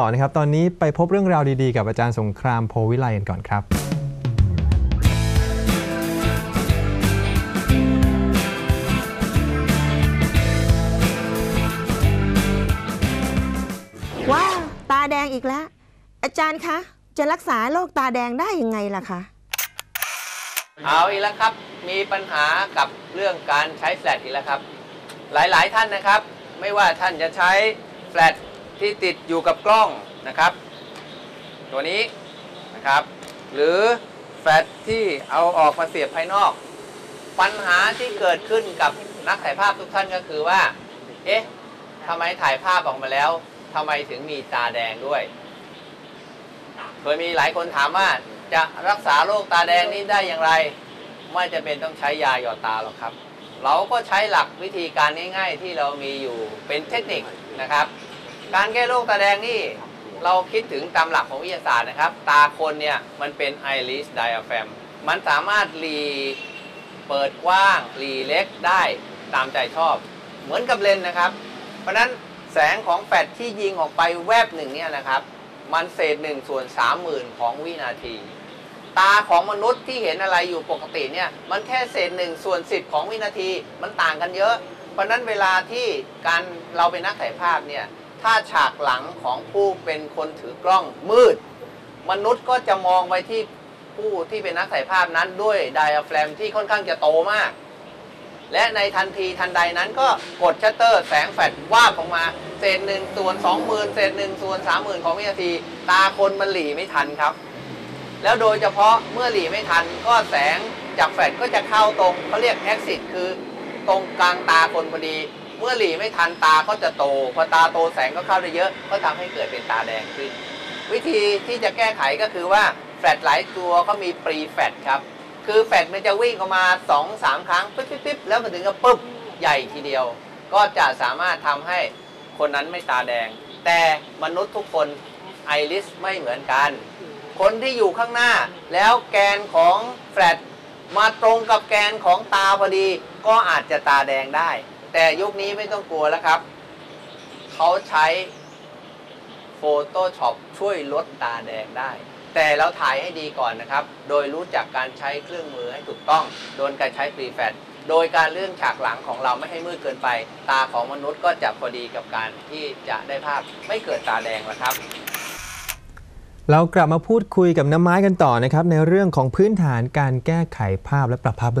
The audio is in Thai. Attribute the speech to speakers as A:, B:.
A: ต่อนะครับตอนนี้ไปพบเรื่องราวดีๆ กับอาจารย์สงครามโพวิไลกันก่อนครับ
B: ว้าวตาแดงอีกแล้ว อาจารย์คะ จะรักษาโรคตาแดงได้ยังไงล่ะคะ
C: เอาอีกแล้วครับ มีปัญหากับเรื่องการใช้แฟลชอีกแล้วครับ หลายๆท่านนะครับ ไม่ว่าท่านจะใช้แฟลช ที่ติดอยู่กับกล้องนะครับ ตัวนี้นะครับ หรือแฟลชที่เอาออกมาเสียบภายนอก ปัญหาที่เกิดขึ้นกับนักถ่ายภาพทุกท่านก็คือว่า เอ๊ะทำไมถ่ายภาพออกมาแล้วทำไมถึงมีตาแดงด้วยเคยมีหลายคนถามว่าจะรักษาโรคตาแดงนี้ได้อย่างไร ไม่จะเป็นต้องใช้ยาหยอดตาหรอกครับ เราก็ใช้หลักวิธีการง่าย ๆ ที่เรามีอยู่เป็นเทคนิคนะครับ การแก้โรคตาแดงนี่เราคิดถึงตามหลักของวิทยาศาสตร์นะครับ ตาคนเนี่ยมันเป็นไอริสไดอะแฟมมันสามารถรีเปิดกว้างรีเล็กได้ตามใจชอบ เหมือนกับเลนนะครับ เพราะนั้นแสงของแฟลชที่ยิงออกไปแวบหนึ่งเนี่ยนะครับ มันเศษหนึ่งส่วนสามหมื่นของวินาที ตาของมนุษย์ที่เห็นอะไรอยู่ปกติเนี่ยมันแค่เศษหนึ่งส่วนสิบของวินาทีมันต่างกันเยอะ เพราะฉะนั้นเวลาที่การเราเป็นนักถ่ายภาพเนี่ย ถ้าฉากหลังของผู้เป็นคนถือกล้องมืด มนุษย์ก็จะมองไปที่ผู้ที่เป็นนักถ่ายภาพนั้นด้วยไดอะแฟรมที่ค่อนข้างจะโตมาก และในทันทีทันใดนั้นก็กดชัตเตอร์แสงแฟลชวาบออกมา เศษหนึ่งส่วนสองหมื่นเศษหนึ่งส่วนสามหมื่นของวินาที ตาคนมันหลีไม่ทันครับ แล้วโดยเฉพาะเมื่อหลีไม่ทันก็แสงจากแฟลชก็จะเข้าตรงเขาเรียก exit คือตรงกลางตาคนพอดี เมื่อหลีไม่ทันตาก็จะโต พอตาโตแสงก็เข้าได้เยอะ ก็ทำให้เกิดเป็นตาแดงขึ้น วิธีที่จะแก้ไขก็คือว่าแฟลชหลายตัวเขามีปรีแฟลชครับ คือแฟลชมันจะวิ่งออกมา2อสามครั้งปิ๊บปิ๊บปิ๊บแล้วมันถึงกับปุ๊บใหญ่ทีเดียว ก็จะสามารถทำให้คนนั้นไม่ตาแดง แต่มนุษย์ทุกคนไอริสไม่เหมือนกัน คนที่อยู่ข้างหน้า แล้วแกนของแฟลชมาตรงกับแกนของตาพอดี ก็อาจจะตาแดงได้ แต่ยุคนี้ไม่ต้องกลัวแล้วครับ เขาใช้ Photoshop ช่วยลดตาแดงได้ แต่เราถ่ายให้ดีก่อนนะครับ โดยรู้จักการใช้เครื่องมือให้ถูกต้อง โดยการใช้ฟรีแฟลชโดยการเลื่อนฉากหลังของเราไม่ให้มืดเกินไป ตาของมนุษย์ก็จะพอดีกับการที่จะได้ภาพไม่เกิดตาแดงแล้วครับ
A: เรากลับมาพูดคุยกับน้ำไม้กันต่อนะครับ ในเรื่องของพื้นฐานการแก้ไขภาพและปรับภาพเบื้อง